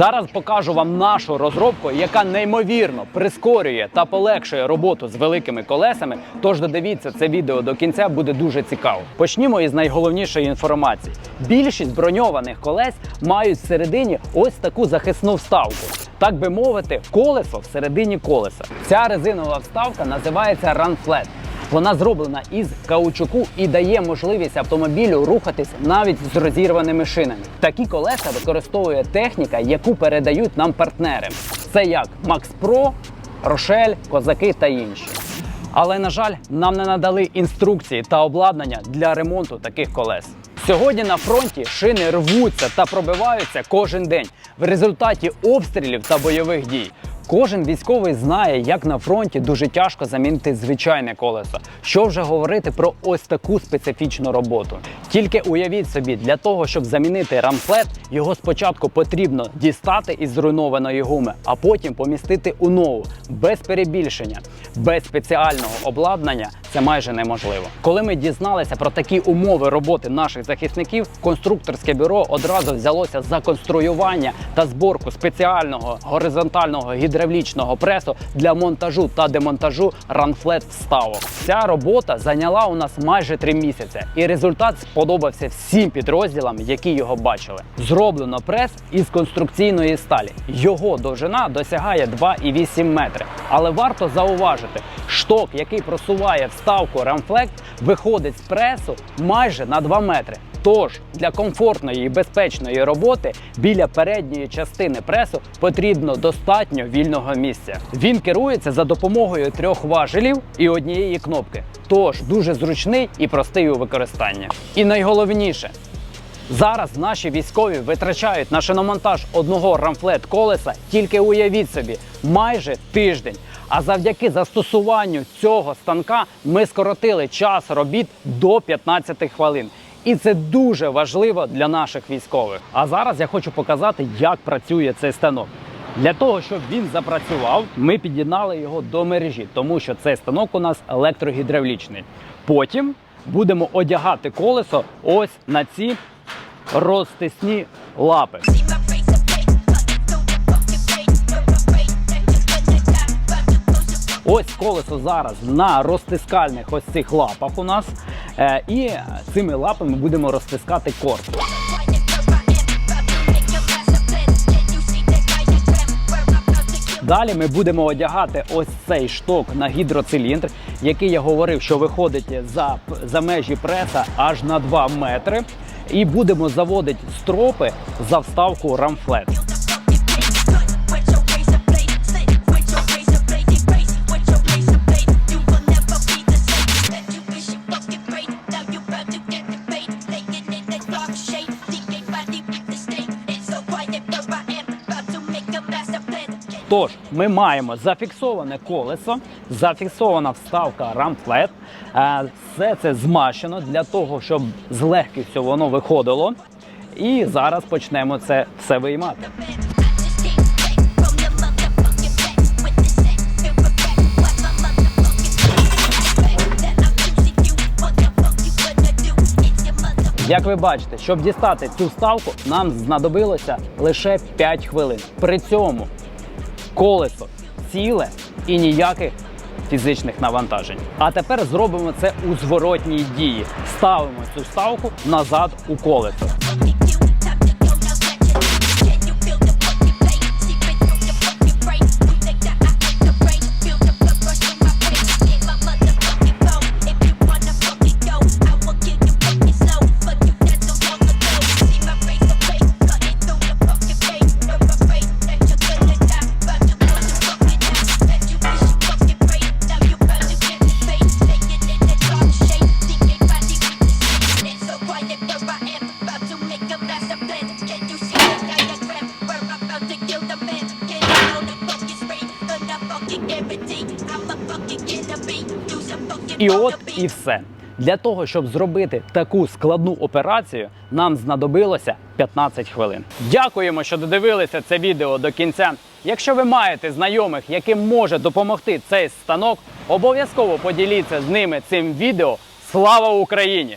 Зараз покажу вам нашу розробку, яка неймовірно прискорює та полегшує роботу з великими колесами. Тож додивіться це відео до кінця, буде дуже цікаво. Почнімо із найголовнішої інформації. Більшість броньованих колес мають всередині ось таку захисну вставку. Так би мовити, колесо всередині колеса. Ця резинова вставка називається Run Flat. Вона зроблена із каучуку і дає можливість автомобілю рухатись навіть з розірваними шинами. Такі колеса використовує техніка, яку передають нам партнери. Це як Max Pro, Рошель, Козаки та інші. Але на жаль, нам не надали інструкції та обладнання для ремонту таких колес. Сьогодні на фронті шини рвуться та пробиваються кожен день в результаті обстрілів та бойових дій. Кожен військовий знає, як на фронті дуже тяжко замінити звичайне колесо. Що вже говорити про ось таку специфічну роботу. Тільки уявіть собі, для того, щоб замінити рамфлет, його спочатку потрібно дістати із зруйнованої гуми, а потім помістити у нову без перебільшення, без спеціального обладнання. Це майже неможливо. Коли ми дізналися про такі умови роботи наших захисників, конструкторське бюро одразу взялося за конструювання та зборку спеціального горизонтального гідравлічного пресу для монтажу та демонтажу ранфлет вставок. Ця робота зайняла у нас майже три місяці, і результат сподобався всім підрозділам, які його бачили. Зроблено прес із конструкційної сталі. Його довжина досягає 2,8 метри. Але варто зауважити, шток, який просуває вставку рамфлект, виходить з пресу майже на 2 метри. Тож для комфортної і безпечної роботи біля передньої частини пресу потрібно достатньо вільного місця. Він керується за допомогою трьох важелів і однієї кнопки. Тож дуже зручний і простий у використанні. І найголовніше. Зараз наші військові витрачають на шиномонтаж одного рамфлет колеса, тільки уявіть собі, майже тиждень. А завдяки застосуванню цього станка ми скоротили час робіт до 15 хвилин. І це дуже важливо для наших військових. А зараз я хочу показати, як працює цей станок. Для того, щоб він запрацював, ми під'єднали його до мережі, тому що цей станок у нас електрогідравлічний. Потім будемо одягати колесо ось на ці розтисні лапи. Ось колесо зараз на розтискальних ось цих лапах у нас. Е, і цими лапами будемо розтискати корпус. Далі ми будемо одягати ось цей шток на гідроциліндр, який я говорив, що виходить за, за межі преса аж на 2 метри. І будемо заводити стропи за вставку рамфлет. Тож ми маємо зафіксоване колесо, зафіксована вставка рамфлет. Е, Все це змащено для того, щоб з легкістю воно виходило. І зараз почнемо це все виймати. Як ви бачите, щоб дістати цю вставку, нам знадобилося лише 5 хвилин. При цьому колесо ціле і ніяких фізичних навантажень. А тепер зробимо це у зворотній дії. Ставимо цю ставку назад у колесо. І от і все. Для того, щоб зробити таку складну операцію, нам знадобилося 15 хвилин. Дякуємо, що додивилися це відео до кінця. Якщо ви маєте знайомих, яким може допомогти цей станок, обов'язково поділіться з ними цим відео. Слава Україні!